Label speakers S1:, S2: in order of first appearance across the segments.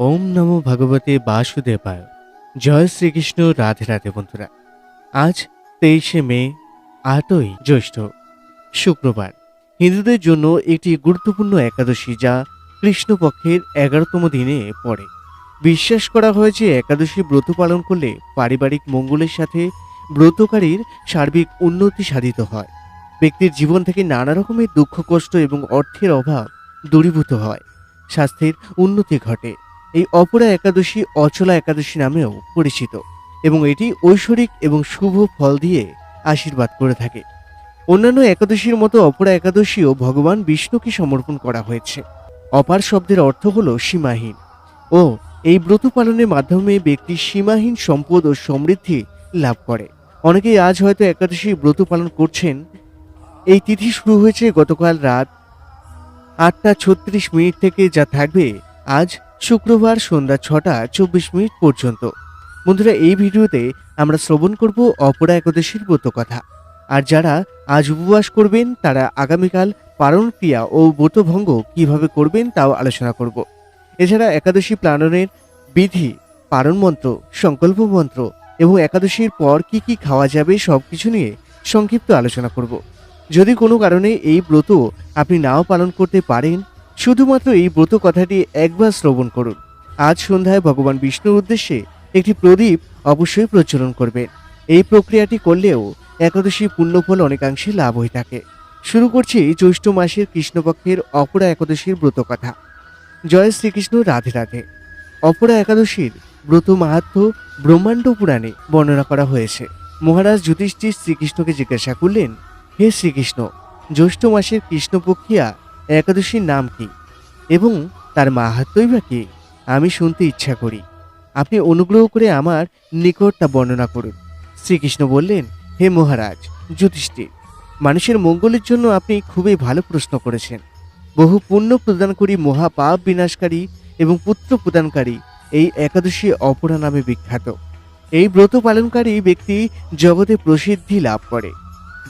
S1: ওম নমো ভগবতে বাসুদেবায়। জয় শ্রীকৃষ্ণ, রাধে রাধে বন্ধুরা। আজ তেইশে মে, আটই জ্যৈষ্ঠ, শুক্রবার। হিন্দুদের জন্য একটি গুরুত্বপূর্ণ একাদশী যা কৃষ্ণপক্ষের এগারোতম দিনে পড়ে। বিশ্বাস করা হয় যে একাদশী ব্রত পালন করলে পারিবারিক মঙ্গলের সাথে ব্রতকারীর সার্বিক উন্নতি সাধিত হয়। ব্যক্তির জীবন থেকে নানা রকমের দুঃখ, কষ্ট এবং অর্থের অভাব দূরীভূত হয়। স্বাস্থ্যের উন্নতি ঘটে। এই অপরা একাদশী অচলা একাদশী নামেও পরিচিত এবং এটি ঐশ্বরিক এবং শুভ ফল দিয়ে আশীর্বাদ করে থাকে। অন্যান্য একাদশীর মতো অপরা একাদশীও ভগবান বিষ্ণুকে সমর্পণ করা হয়েছে। অপার শব্দের অর্থ হল সীমাহীন ও এই ব্রত পালনের মাধ্যমে ব্যক্তি সীমাহীন সম্পদ ও সমৃদ্ধি লাভ করে। অনেকেই আজ হয়তো একাদশী ব্রত পালন করছেন। এই তিথি শুরু হয়েছে গতকাল রাত আটটা ছত্রিশ মিনিট থেকে যা থাকবে আজ শুক্রবার সন্ধ্যা ছটা চব্বিশ মিনিট পর্যন্ত। বন্ধুরা, এই ভিডিওতে আমরা শ্রবণ করব অপরা একাদশীর ব্রত কথা আর যারা আজ উপবাস করবেন, তারা আগামীকাল পালন ক্রিয়া ও ব্রতভঙ্গ কীভাবে করবেন তাও আলোচনা করব। এছাড়া একাদশী পালনের বিধি পালন মন্ত্র, সংকল্প মন্ত্র এবং একাদশীর পর কি কি খাওয়া যাবে সব কিছু নিয়ে সংক্ষিপ্ত আলোচনা করব। যদি কোনো কারণে এই ব্রত আপনি নাও পালন করতে পারেন শুধুমাত্র এই ব্রত কথাটি একবার শ্রবণ করুন। আজ সন্ধ্যায় ভগবান বিষ্ণুর উদ্দেশ্যে একটি প্রদীপ অবশ্যই প্রচলন করবেন এই প্রক্রিয়াটি করলেও একাদশী পুণ্যফল অনেকাংশে লাভ হয়ে থাকে। শুরু করছি জ্যৈষ্ঠ মাসের কৃষ্ণপক্ষের অপরা একাদশীর ব্রত কথা। জয় শ্রীকৃষ্ণ, রাধে রাধে। অপরা একাদশীর ব্রত মাহাত্ম ব্রহ্মাণ্ড পুরাণে বর্ণনা করা হয়েছে। মহারাজ যুধিষ্ঠির শ্রীকৃষ্ণকে জিজ্ঞাসা করলেন, হে শ্রীকৃষ্ণ, জ্যৈষ্ঠ মাসের কৃষ্ণপক্ষিয়া একাদশীর নাম কি? এবং তার মাহাত্মই বা কি? আমি শুনতে ইচ্ছা করি। আপনি অনুগ্রহ করে আমার নিকট তা বর্ণনা করুন। শ্রীকৃষ্ণ বললেন, হে মহারাজ, যুধিষ্ঠির, মানুষের মঙ্গলের জন্য আপনি খুবই ভালো প্রশ্ন করেছেন। বহু পুণ্য প্রদানকারী মহাপাপ বিনাশকারী এবং পুত্র প্রদানকারী এই একাদশী অপরা নামে বিখ্যাত। এই ব্রত পালনকারী ব্যক্তি জগতে প্রসিদ্ধি লাভ করে।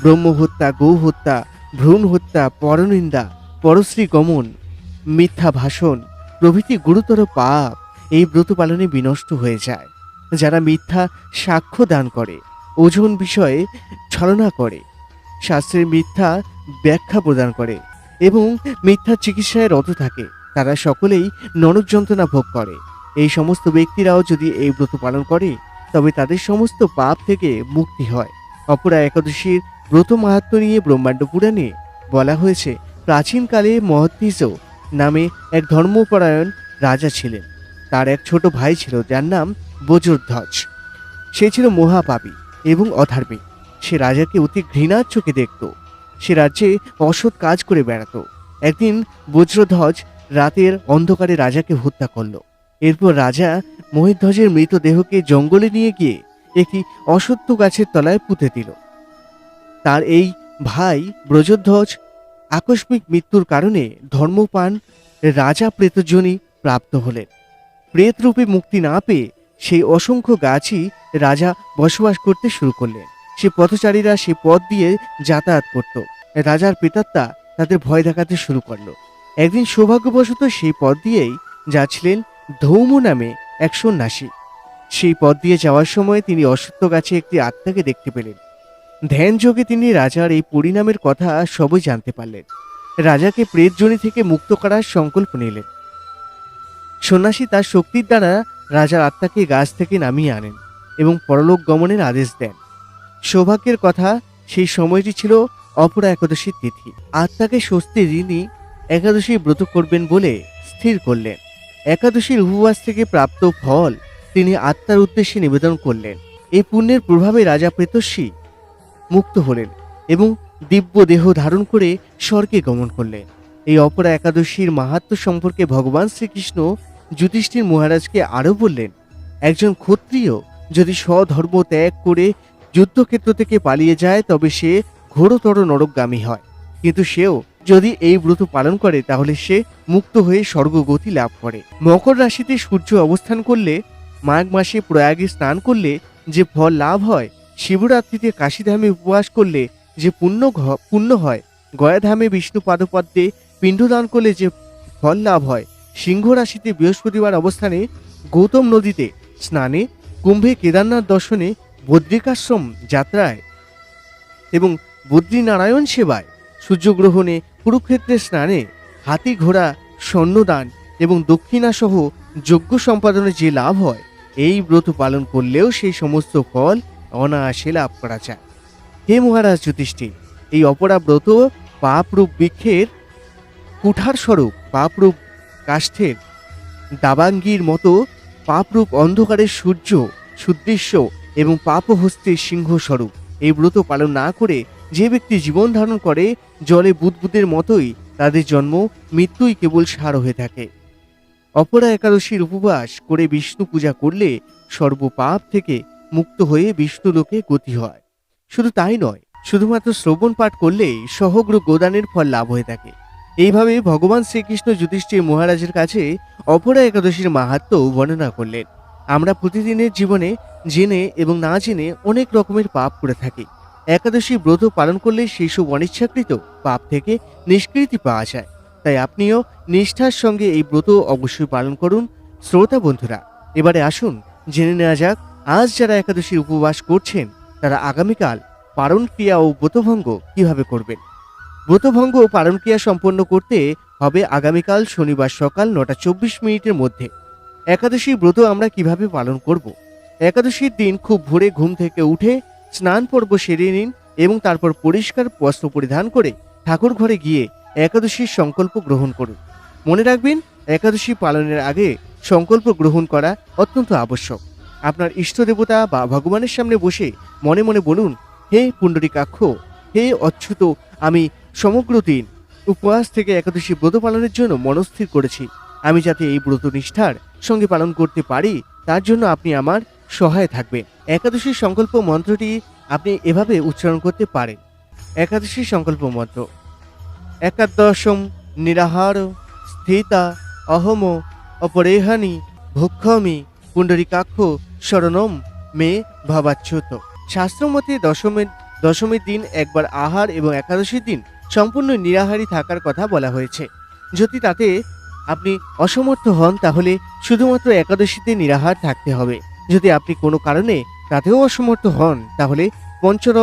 S1: ব্রহ্ম হত্যা গৌ হত্যা ভ্রূণ হত্যা পরনিন্দা পরশ্রী গমন মিথ্যা ভাষণ, প্রভৃতি গুরুতর পাপ, এই ব্রত পালনে বিনষ্ট হয়ে যায়। যারা মিথ্যা সাক্ষ্য দান করে, ওজন বিষয়ে ছলনা করে শাস্ত্রের মিথ্যা ব্যাখ্যা প্রদান করে এবং মিথ্যা চিকিৎসায় রত থাকে, তারা সকলেই নরক যন্ত্রণা ভোগ করে। এই সমস্ত ব্যক্তিরাও যদি এই ব্রত পালন করে, তবে তাদের সমস্ত পাপ থেকে মুক্তি হয়। অপরা একাদশীর ব্রত মাহাত্ম নিয়ে ব্রহ্মাণ্ড পুরাণে বলা হয়েছে প্রাচীনকালে মহত্তিজ নামে এক ধর্মপরায়ণ রাজা ছিলেন। তার এক ছোট ভাই ছিল, যার নাম বজ্রধ্বজ। সে ছিল মহাপাপী এবং অধার্মিক। সে রাজাকে অতি ঘৃণার চোখে দেখত। সে রাজ্যে অসৎ কাজ করে বেড়াতো। একদিন বজ্রধ্বজ রাতের অন্ধকারে রাজাকে হত্যা করল। এরপর রাজা মহিধ্বজের মৃতদেহকে জঙ্গলে নিয়ে গিয়ে একটি অসত্য গাছের তলায় পুঁতে দিল। তার এই ভাই ব্রজধ্বজ আকস্মিক মৃত্যুর কারণে ধর্মপান রাজা প্রেতজনী প্রাপ্ত হলেন। প্রেতরূপে মুক্তি না পেয়ে সেই অসংখ্য গাছই রাজা বসবাস করতে শুরু করলেন। সে পথচারীরা সে পথ দিয়ে যাতায়াত করত। রাজার প্রেতাত্মা তাদের ভয় দেখাতে শুরু করল। একদিন সৌভাগ্যবশত সেই পথ দিয়েই যাচ্ছিলেন ধৌম নামে এক সন্ন্যাসী। সেই পথ দিয়ে যাওয়ার সময় তিনি অসত্য গাছে একটি আত্মাকে দেখতে পেলেন। ধ্যান যোগে তিনি রাজার এই পরিণামের কথা সবই জানতে পারলেন। রাজাকে প্রেতজনি থেকে মুক্ত করার সংকল্প নিলেন। সন্ন্যাসী তার শক্তির দ্বারা রাজার আত্মাকে গাছ থেকে নামিয়ে আনেন এবং পরলোক গমনের আদেশ দেন। সৌভাগ্যের কথা সেই সময়টি ছিল অপরা একাদশীর তিথি। আত্মাকে স্বস্তি ঋণী একাদশী ব্রত করবেন বলে স্থির করলেন। একাদশীর উপবাস থেকে প্রাপ্ত ফল তিনি আত্মার উদ্দেশ্যে নিবেদন করলেন। এই পুণ্যের প্রভাবে রাজা প্রেতস্বী মুক্ত হলেন এবং দিব্য দেহ ধারণ করে স্বর্গে গমন করলেন। এই অপরা একাদশীর মাহাত্ম সম্পর্কে ভগবান শ্রীকৃষ্ণ যুধিষ্ঠির মহারাজকে আরও বললেন, একজন ক্ষত্রিয় যদি স্বধর্ম ত্যাগ করে যুদ্ধক্ষেত্র থেকে পালিয়ে যায়, তবে সে ঘোরতর নরকগামী হয়। কিন্তু সেও যদি এই ব্রত পালন করে, তাহলে সে মুক্ত হয়ে স্বর্গগতি লাভ করে। মকর রাশিতে সূর্য অবস্থান করলে, মাঘ মাসে প্রয়াগে স্নান করলে যে ফল লাভ হয় শিবরাত্রিতে কাশীধামে উপবাস করলে যে পুণ্য পুণ্য হয়, গয়াধামে বিষ্ণু পাদপদ্মে পিণ্ডদান করলে যে ফল লাভ হয় সিংহ রাশিতে বৃহস্পতিবার অবস্থানে গৌতম নদীতে স্নানে, কুম্ভে কেদারনাথ দর্শনে বদ্রিকাশ্রম যাত্রায় এবং বদ্রীনারায়ণ সেবায় সূর্যগ্রহণে কুরুক্ষেত্রে স্নানে হাতি ঘোড়া স্বর্ণদান এবং দক্ষিণাসহ যজ্ঞ সম্পাদনে যে লাভ হয়, এই ব্রত পালন করলেও সেই সমস্ত ফল অনায়াসে লাভ করা যায়। হে মহারাজ যুধিষ্ঠির, এই অপরা ব্রত পাপরূপ বৃক্ষের কুঠার স্বরূপ, পাপরূপ কাষ্ঠের দাবাঙ্গির মতো পাপরূপ অন্ধকারের সূর্য, সুদৃশ্য এবং পাপহস্তের সিংহ স্বরূপ। এই ব্রত পালন না করে যে ব্যক্তি জীবন ধারণ করে, জলে বুদবুদের মতোই তাদের জন্ম, মৃত্যুই কেবল সার হয়ে থাকে। অপরা একাদশীর উপবাস করে বিষ্ণু পূজা করলে সর্বপাপ থেকে মুক্ত হয়ে বিষ্ণু লোকে গতি হয়। শুধু তাই নয়, শুধুমাত্র শ্রবণ পাঠ করলেই সহগ্র গোদানের ফল লাভ হয়ে থাকে। এইভাবে ভগবান শ্রীকৃষ্ণ যুধিষ্ঠির মহারাজের কাছে অপরা একাদশীর মাহাত্ম বর্ণনা করলেন। আমরা প্রতিদিনের জীবনে জেনে এবং না জেনে অনেক রকমের পাপ করে থাকি। একাদশী ব্রত পালন করলে সেই সব অনিচ্ছাকৃত পাপ থেকে নিষ্কৃতি পাওয়া যায়। তাই আপনিও নিষ্ঠার সঙ্গে এই ব্রত অবশ্যই পালন করুন। শ্রোতা বন্ধুরা, এবারে আসুন, জেনে নেওয়া যাক আজ যারা একাদশীর উপবাস করছেন, তারা আগামীকাল পারণ ক্রিয়া ও ব্রতভঙ্গ কীভাবে করবেন? ব্রতভঙ্গ ও পারণ ক্রিয়া সম্পন্ন করতে হবে আগামীকাল শনিবার সকাল নটা চব্বিশ মিনিটের মধ্যে। একাদশী ব্রত আমরা কীভাবে পালন করব? একাদশীর দিন খুব ভোরে ঘুম থেকে উঠে স্নান পর্ব সেরে নিন এবং তারপর পরিষ্কার বস্ত্র পরিধান করে ঠাকুর ঘরে গিয়ে একাদশীর সংকল্প গ্রহণ করুন। মনে রাখবেন, একাদশী পালনের আগে সংকল্প গ্রহণ করা অত্যন্ত আবশ্যক। আপনার ইষ্ট দেবতা বা ভগবানের সামনে বসে মনে মনে বলুন, হে পুণ্ডরিকাক্ষ হে অচ্যুত, আমি সমগ্র দিন উপবাস থেকে একাদশী ব্রত পালনের জন্য মনস্থির করেছি। আমি যাতে এই ব্রত নিষ্ঠার সঙ্গে পালন করতে পারি, তার জন্য আপনি আমার সহায় থাকবেন। একাদশীর সংকল্প মন্ত্রটি আপনি এভাবে উচ্চারণ করতে পারেন। একাদশীর সংকল্প মন্ত্র, একাদশম নিরাহার স্থিতা অহম অপরেহানি ভক্ষমি পুণ্ডরিকাক্ষ শরণম মে ভাবাচ্যুত। শাস্ত্রমতে দশমের দশমীর দিন একবার আহার এবং একাদশীর দিন সম্পূর্ণ নিরাহারী থাকার কথা বলা হয়েছে। যদি তাতে আপনি অসমর্থ হন, তাহলে শুধুমাত্র একাদশীতে নিরাহার থাকতে হবে। যদি আপনি কোনো কারণে তাতেও অসমর্থ হন, তাহলে পঞ্চর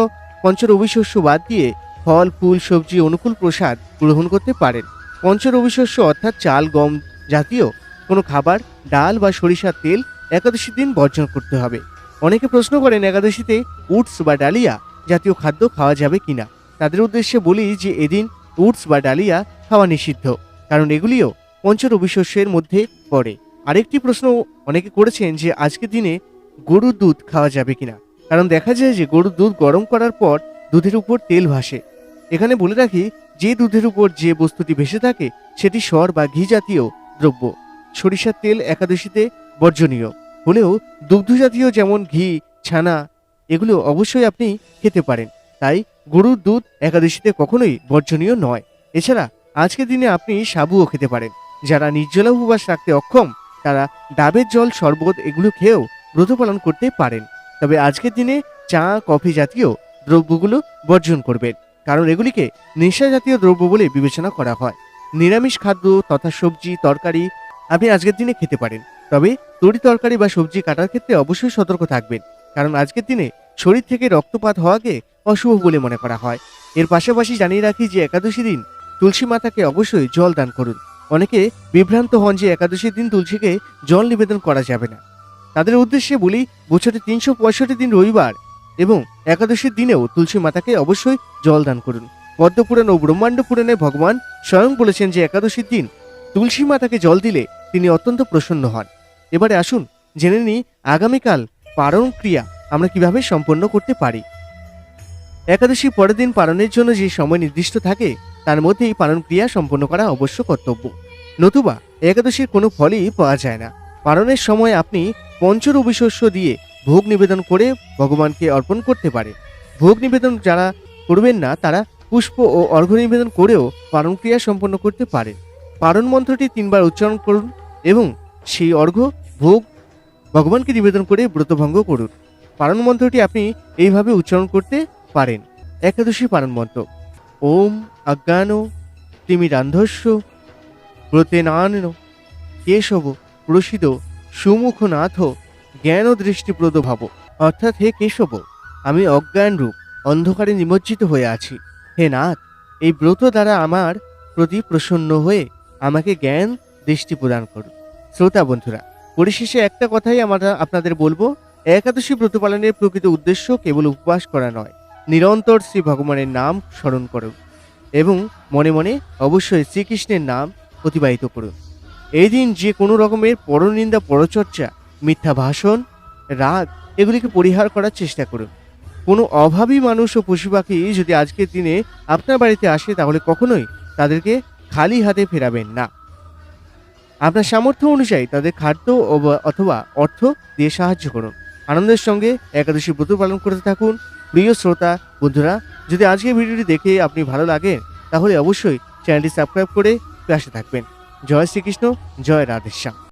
S1: পঞ্চরবি শস্য বাদ দিয়ে ফল, ফুল, সবজি, অনুকূল প্রসাদ গ্রহণ করতে পারেন। পঞ্চরবি শস্য অর্থাৎ চাল, গম জাতীয় কোনো খাবার, ডাল বা সরিষার তেল একাদশীর দিন বর্জন করতে হবে। অনেকে প্রশ্ন করেন, একাদশীতে উটস বা ডালিয়া জাতীয় খাদ্য খাওয়া যাবে কিনা? তাদের উদ্দেশ্যে বলি যে, এদিন উটস বা ডালিয়া খাওয়া নিষিদ্ধ, কারণ এগুলিও পঞ্চরবি শস্যের মধ্যে পড়ে। আরেকটি প্রশ্ন অনেকে করেছেন যে, আজকের দিনে গরুর দুধ খাওয়া যাবে কিনা? কারণ দেখা যায় যে, গরুর দুধ গরম করার পর দুধের উপর তেল ভাসে। এখানে বলে রাখি, যে দুধের উপর যে বস্তুটি ভেসে থাকে, সেটি সর বা ঘি জাতীয় দ্রব্য। সরিষার তেল একাদশীতে বর্জনীয়। হলেও দুগ্ধজাতীয় যেমন ঘি, ছানা, এগুলো অবশ্যই আপনি খেতে পারেন। তাই গরুর দুধ একাদশীতে কখনোই বর্জনীয় নয়। এছাড়া আজকের দিনে আপনি সাবুও খেতে পারেন। যারা নির্জলা উপবাস রাখতে অক্ষম, তারা ডাবের জল শরবত এগুলো খেয়েও ব্রত পালন করতে পারেন। তবে আজকের দিনে চা, কফি জাতীয় দ্রব্যগুলো বর্জন করবেন। কারণ এগুলিকে নেশা জাতীয় দ্রব্য বলে বিবেচনা করা হয়। নিরামিষ খাদ্য তথা সবজি, তরকারি আপনি আজকের দিনে খেতে পারেন। তবে তরি তরকারি বা সবজি কাটার ক্ষেত্রে অবশ্যই সতর্ক থাকবেন, কারণ আজকের দিনে শরীর থেকে রক্তপাত হওয়াকে অশুভ বলে মনে করা হয়। এর পাশাপাশি জানিয়ে রাখি যে একাদশী দিন তুলসী মাতাকে অবশ্যই জল দান করুন। অনেকে বিভ্রান্ত হন যে একাদশীর দিন তুলসীকে জল নিবেদন করা যাবে না। তাদের উদ্দেশ্যে বলি, বছরে তিনশো পঁয়ষট্টি দিন রবিবার এবং একাদশীর দিনেও তুলসী মাতাকে অবশ্যই জল দান করুন। পদ্মপুরাণ ও ব্রহ্মাণ্ড পুরাণে ভগবান স্বয়ং বলেছেন যে একাদশীর দিন তুলসী মাতাকে জল দিলে তিনি অত্যন্ত প্রসন্ন হন। এবারে আসুন, জেনে নিই আগামীকাল পারণ ক্রিয়া আমরা কীভাবে সম্পন্ন করতে পারি। একাদশী পরের দিন পালনের জন্য যে সময় নির্দিষ্ট থাকে, তার মধ্যেই পালন ক্রিয়া সম্পন্ন করা অবশ্য কর্তব্য। নতুবা, একাদশীর কোনো ফলই পাওয়া যায় না। পালনের সময় আপনি পঞ্চরবি শস্য দিয়ে ভোগ নিবেদন করে ভগবানকে অর্পণ করতে পারে। ভোগ নিবেদন যারা করবেন না, তারা পুষ্প ও অর্ঘ্য নিবেদন করেও পালন ক্রিয়া সম্পন্ন করতে পারেন পারণ মন্ত্রটি তিনবার উচ্চারণ করুন। এবং সেই অর্ঘ্য, ভোগ ভগবানকে নিবেদন করে ব্রতভঙ্গ করুন। পারণ মন্ত্রটি আপনি এইভাবে উচ্চারণ করতে পারেন। একাদশী পারণ মন্ত্র। ওম অজ্ঞান তিমিরান্ধস্য ব্রতেনান কেশব প্রসিদ সুমুখনাথ জ্ঞান দৃষ্টিপ্রদ ভাব। অর্থাৎ হে কেশব, আমি অজ্ঞান রূপ, অন্ধকারে নিমজ্জিত হয়ে আছি। হে নাথ, এই ব্রত দ্বারা আমার প্রতি প্রসন্ন হয়ে আমাকে জ্ঞান দৃষ্টি প্রদান করুন। শ্রোতা বন্ধুরা, পরিশেষে একটা কথাই আমরা আপনাদের বলব। একাদশী ব্রত পালনের প্রকৃত উদ্দেশ্য কেবল উপবাস করা নয়, নিরন্তর শ্রী ভগবানের নাম স্মরণ করুন এবং মনে মনে অবশ্যই শ্রীকৃষ্ণের নাম অতিবাহিত করুন। এই দিন যে কোনো রকমের পরনিন্দা, পরচর্চা, মিথ্যা ভাষণ, রাগ, এগুলিকে পরিহার করার চেষ্টা করুন। কোনো অভাবী মানুষ ও পশু পাখি যদি আজকের দিনে আপনার বাড়িতে আসে, তাহলে কখনোই তাদেরকে খালি হাতে ফেরাবেন না। আপনার সামর্থ্য অনুযায়ী তাদের খাদ্য অথবা অর্থ দিয়ে সাহায্য করুন। আনন্দের সঙ্গে একাদশী ব্রত পালন করতে থাকুন। প্রিয় শ্রোতা, বন্ধুরা, যদি আজকে ভিডিওটি দেখে আপনি ভালো লাগে, তাহলে অবশ্যই চ্যানেলটি সাবস্ক্রাইব করে পাশে থাকবেন। জয় শ্রীকৃষ্ণ, জয় রাধেশ্যাম।